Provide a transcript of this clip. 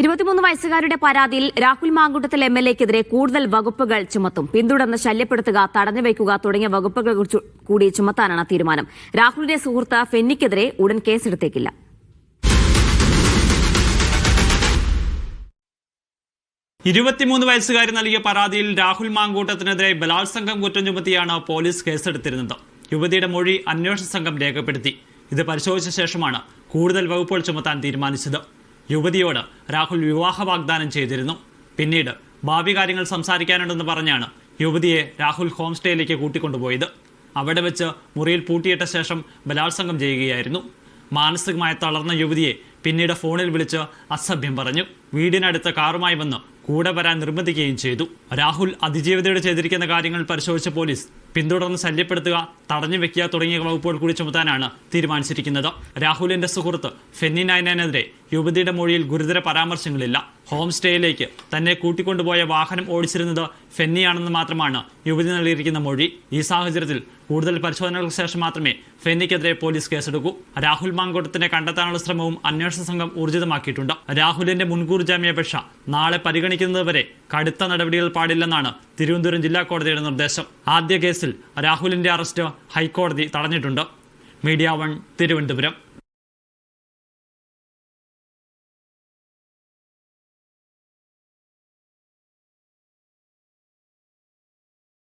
ഇരുപത്തിമൂന്ന് വയസ്സുകാരുടെ പരാതിയിൽ രാഹുൽ മാങ്കൂട്ടത്തിൽ എം എൽ എക്കെതിരെ കൂടുതൽ വകുപ്പുകൾ ചുമത്തും. പിന്തുടർന്ന് ശല്യപ്പെടുത്തുക തടഞ്ഞുവയ്ക്കുക തുടങ്ങിയ വകുപ്പുകൾ കൂടി ചുമത്താനാണ് തീരുമാനം. രാഹുലിന്റെ സുഹൃത്ത് ഫെന്നിക്കെതിരെ ഉടൻ കേസെടുത്തേക്കില്ല. ഇരുപത്തിമൂന്ന് വയസ്സുകാരി നൽകിയ പരാതിയിൽ രാഹുൽ മാങ്കൂട്ടത്തിനെതിരെ ബലാത്സംഗം കുറ്റം ചുമത്തിയാണ് പോലീസ് കേസെടുത്തിരുന്നത്. യുവതിയുടെ മൊഴി അന്വേഷണ സംഘം രേഖപ്പെടുത്തി. ഇത് പരിശോധിച്ച ശേഷമാണ് കൂടുതൽ വകുപ്പുകൾ ചുമത്താൻ തീരുമാനിച്ചത്. യുവതിയോട് രാഹുൽ വിവാഹ വാഗ്ദാനം ചെയ്തിരുന്നു. പിന്നീട് ഭാവി കാര്യങ്ങൾ സംസാരിക്കാനുണ്ടെന്ന് പറഞ്ഞാണ് യുവതിയെ രാഹുൽ ഹോം സ്റ്റേയിലേക്ക് കൂട്ടിക്കൊണ്ടുപോയത്. അവിടെ വെച്ച് മുറിയിൽ പൂട്ടിയിട്ട ശേഷം ബലാത്സംഗം ചെയ്യുകയായിരുന്നു. മാനസികമായി തളർന്ന യുവതിയെ പിന്നീട് ഫോണിൽ വിളിച്ച് അസഭ്യം പറഞ്ഞു. വീടിനടുത്ത കാറുമായി വന്ന് കൂടെ വരാൻ നിർബന്ധിക്കുകയും ചെയ്തു. രാഹുൽ അതിജീവിതയോട് ചെയ്തിരിക്കുന്ന കാര്യങ്ങൾ പരിശോധിച്ച പോലീസ് പിന്തുടർന്ന് ശല്യപ്പെടുത്തുക തടഞ്ഞു വെക്കുക തുടങ്ങിയ വകുപ്പുകൾ കൂടി ചുമത്താനാണ് തീരുമാനിച്ചിരിക്കുന്നത്. രാഹുലിന്റെ സുഹൃത്ത് ഫെന്നി നയനെതിരെ യുവതിയുടെ മൊഴിയിൽ ഗുരുതര പരാമർശങ്ങളില്ല. ഹോം സ്റ്റേയിലേക്ക് തന്നെ കൂട്ടിക്കൊണ്ടുപോയ വാഹനം ഓടിച്ചിരുന്നത് ഫെന്നിയാണെന്ന് മാത്രമാണ് യുവതി നൽകിയിരിക്കുന്ന മൊഴി. ഈ സാഹചര്യത്തിൽ കൂടുതൽ പരിശോധനകൾക്ക് ശേഷം മാത്രമേ ഫെന്നിക്കെതിരെ പോലീസ് കേസെടുക്കൂ. രാഹുൽ മാങ്കോട്ടത്തിനെ കണ്ടെത്താനുള്ള ശ്രമവും അന്വേഷണ സംഘം ഊർജിതമാക്കിയിട്ടുണ്ട്. രാഹുലിന്റെ മുൻകൂർ ജാമ്യാപേക്ഷ നാളെ പരിഗണിക്കുന്നതുവരെ കടുത്ത നടപടികൾ പാടില്ലെന്നാണ് തിരുവനന്തപുരം ജില്ലാ കോടതിയുടെ നിർദ്ദേശം. ആദ്യ കേസിൽ രാഹുലിന്റെ അറസ്റ്റ് ഹൈക്കോടതി തടഞ്ഞിട്ടുണ്ട്. Media one Thiruvananthapuram.